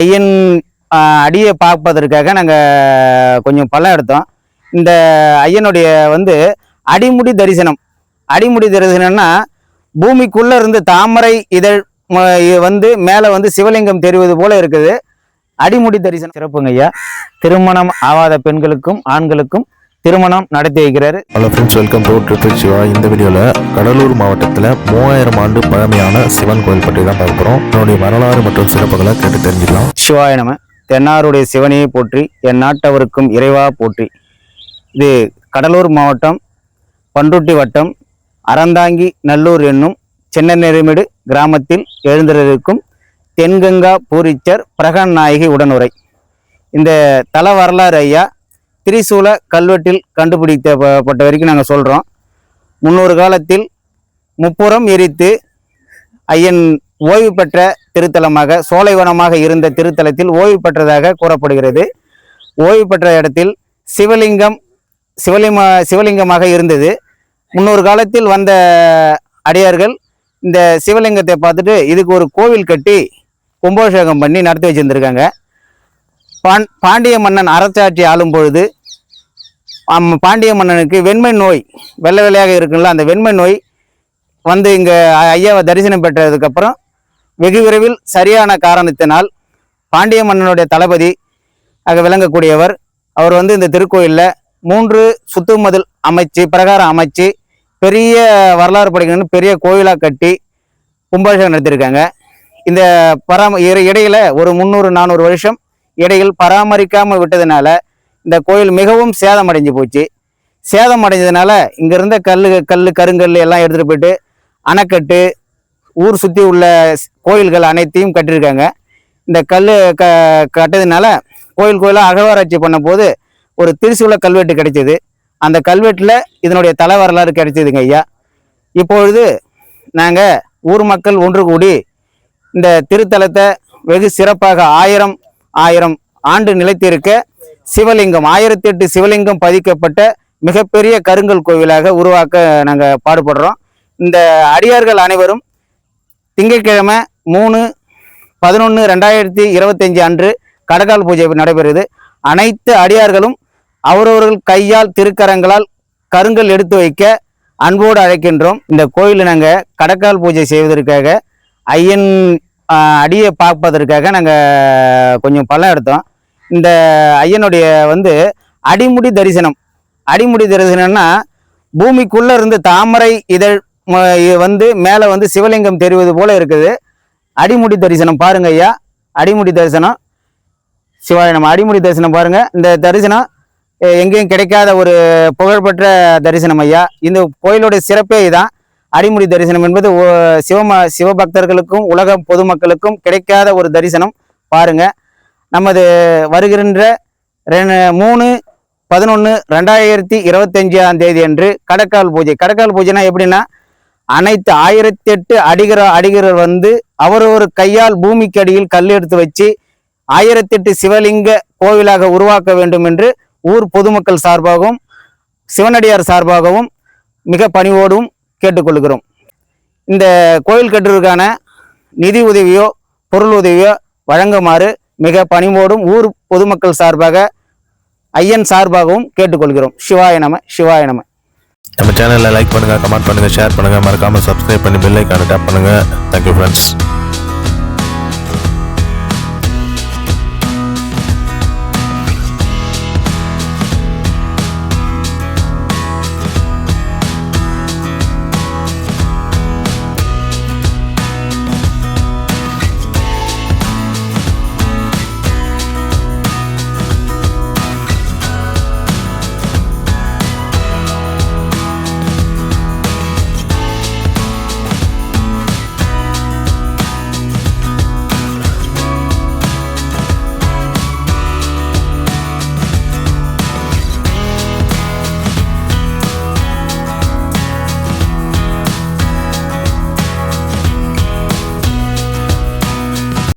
ஐயன் அடியை பார்ப்பதற்காக நாங்கள் கொஞ்சம் பழம் எடுத்தோம். இந்த ஐயனுடைய வந்து அடிமுடி தரிசனம். அடிமுடி தரிசனம்னா பூமிக்குள்ளே இருந்து தாமரை இதழ் ம- வந்து மேலே வந்து சிவலிங்கம் தெரிவது போல இருக்குது. அடிமுடி தரிசனம் சிறப்புங்க ஐயா. திருமணம் ஆகாத பெண்களுக்கும் ஆண்களுக்கும் திருமணம் நடத்தி வைக்கிறாரு. Hello friends welcome to triple Siva இந்த வீடியோவில் கடலூர் மாவட்டத்தில் மூவாயிரம் ஆண்டு பழமையான சிவன் கோயில் பற்றி தான் பார்க்க போகிறோம் இதனுடைய வரலாறு மற்றும் சிறப்புகளை கேட்டு தெரிஞ்சுக்கலாம். சிவாய நம. தென்னாருடைய சிவனையை போற்றி என் நாட்டவருக்கும் இறைவா போற்றி. இது கடலூர் மாவட்டம் பண்ருட்டி வட்டம் அறந்தாங்கி நல்லூர் என்னும் சின்ன நெருமிடு கிராமத்தில் எழுந்திருக்கும் தென்கங்கா பூரிச்சர் பிரகன் நாயகி உடனுரை. இந்த தல வரலாறு ஐயா திரிசூல கல்வெட்டில் கண்டுபிடிக்கப்பட்ட வரைக்கும் நாங்கள் சொல்கிறோம் முன்னொரு காலத்தில் முப்புறம் எரித்து ஐயன் ஓய்வு பெற்ற திருத்தலமாக சோலைவனமாக இருந்த திருத்தலத்தில் ஓய்வு பெற்றதாக கூறப்படுகிறது. ஓய்வு பெற்ற இடத்தில் சிவலிங்கம் சிவலிங்க சிவலிங்கமாக இருந்தது. முன்னொரு காலத்தில் வந்த அடியார்கள் இந்த சிவலிங்கத்தை பார்த்துட்டு இதுக்கு ஒரு கோவில் கட்டி கும்பாபிஷேகம் பண்ணி நடத்தி வச்சுருந்துருக்காங்க. பாண் பாண்டிய மன்னன் அரசாட்சி ஆளும் பொழுது பாண்டிய மன்னனுக்கு வெண்மை நோய் வெள்ளை வெள்ளையாக இருக்குல்ல அந்த வெண்மை நோய் வந்து இங்கே ஐயாவை தரிசனம் பெற்றதுக்கப்புறம் வெகு விரைவில் சரியான காரணத்தினால் பாண்டிய மன்னனுடைய தளபதி ஆக விளங்கக்கூடியவர். அவர் வந்து இந்த திருக்கோயிலில் மூன்று சுத்து மதில் அமைச்சு பிரகாரம் அமைச்சு பெரிய வரலாறு படிக்கணும்னு பெரிய கோயிலாக கட்டி கும்பாபிஷேகம் நடத்தியிருக்காங்க இந்த பராம இடையில் இடையில ஒரு முந்நூறு நானூறு வருஷம் இடையில் பராமரிக்காமல் விட்டதுனால இந்த கோயில் மிகவும் சேதம் அடைஞ்சு போச்சு. சேதம் அடைஞ்சதுனால இங்க இருந்த கல் கல் கருங்கல் எல்லாம் எடுத்துகிட்டு போயிட்டு அணைக்கட்டு ஊர் சுற்றி உள்ள கோயில்கள் அனைத்தையும் கட்டியிருக்காங்க. இந்த கல் க கட்டதுனால கோயில் கோயிலாக அகழ்வாராய்ச்சி பண்ணும்போது ஒரு திருசூல கல்வெட்டு கிடைச்சது. அந்த கல்வெட்டில் இதனுடைய தலை வரலாறு கிடைச்சதுங்க ஐயா. இப்பொழுது நாங்கள் ஊர் மக்கள் ஒன்று கூடி இந்த திருத்தலத்தை வெகு சிறப்பாக ஆயிரம் ஆயிரம் ஆண்டு நிலைத்திருக்க சிவலிங்கம் ஆயிரத்தி எட்டு சிவலிங்கம் பதிக்கப்பட்ட மிகப்பெரிய கருங்கல் கோவிலாக உருவாக்க நாங்கள் பாடுபடுறோம். இந்த அடியார்கள் அனைவரும் திங்கட்கிழமை மூணு பதினொன்று ரெண்டாயிரத்தி இருபத்தஞ்சு அன்று கடகால் பூஜை நடைபெறுது. அனைத்து அடியார்களும் அவரவர்கள் கையால் திருக்கரங்களால் கருங்கல் எடுத்து வைக்க அன்போடு அழைக்கின்றோம். இந்த கோயிலில் நாங்கள் கடக்கால் பூஜை செய்வதற்காக ஐயன் அடியை பார்ப்பதற்காக நாங்கள் கொஞ்சம் பழம் எடுத்தோம். இந்த ஐயனுடைய வந்து அடிமுடி தரிசனம். அடிமுடி தரிசனம்னா பூமிக்குள்ளே இருந்து தாமரை இதழ் ம- வந்து மேலே வந்து சிவலிங்கம் தெரிவது போல இருக்குது. அடிமுடி தரிசனம் பாருங்க ஐயா. அடிமுடி தரிசனம். சிவாய நம்ம அடிமுடி தரிசனம் பாருங்க. இந்த தரிசனம் எங்கேயும் கிடைக்காத ஒரு புகழ்பெற்ற தரிசனம் ஐயா. இந்த கோயிலுடைய சிறப்பே இதான். அடிமுடி தரிசனம் என்பது சிவம சிவபக்தர்களுக்கும் உலக பொதுமக்களுக்கும் கிடைக்காத ஒரு தரிசனம். பாருங்க. நமது வருகின்ற ரெ- மூணு பதினொன்று ரெண்டாயிரத்தி இருபத்தஞ்சாம் தேதி அன்று கடக்கால் பூஜை. கடக்கால் பூஜைனா எப்படின்னா அனைத்து ஆயிரத்தி எட்டு அடிகர அடிகிறர் வந்து அவரவர் கையால் பூமிக்கு அடியில் கல் எடுத்து வச்சு ஆயிரத்தி எட்டு சிவலிங்க கோவிலாக உருவாக்க வேண்டும் என்று ஊர் பொதுமக்கள் சார்பாகவும் சிவனடியார் சார்பாகவும் மிக பணிவோடும் கேட்டுக்கொள்கிறோம். இந்த கோயில் கட்டுவதற்கான நிதி உதவியோ பொருள் உதவியோ வழங்குமாறு மிக பணிவோடும் ஊர் பொதுமக்கள் சார்பாக ஐயன் சார்பாகவும் கேட்டுக்கொள்கிறோம். சிவாய நம சிவாய நம. நம்ம சேனலில் லைக் பண்ணுங்கள் கமெண்ட் பண்ணுங்கள் ஷேர் பண்ணுங்கள் மறக்காமல் சப்ஸ்கிரைப் பண்ணி பெல்லைக்கான டேப் பண்ணுங்கள் தேங்க்யூ ஃப்ரெண்ட்ஸ்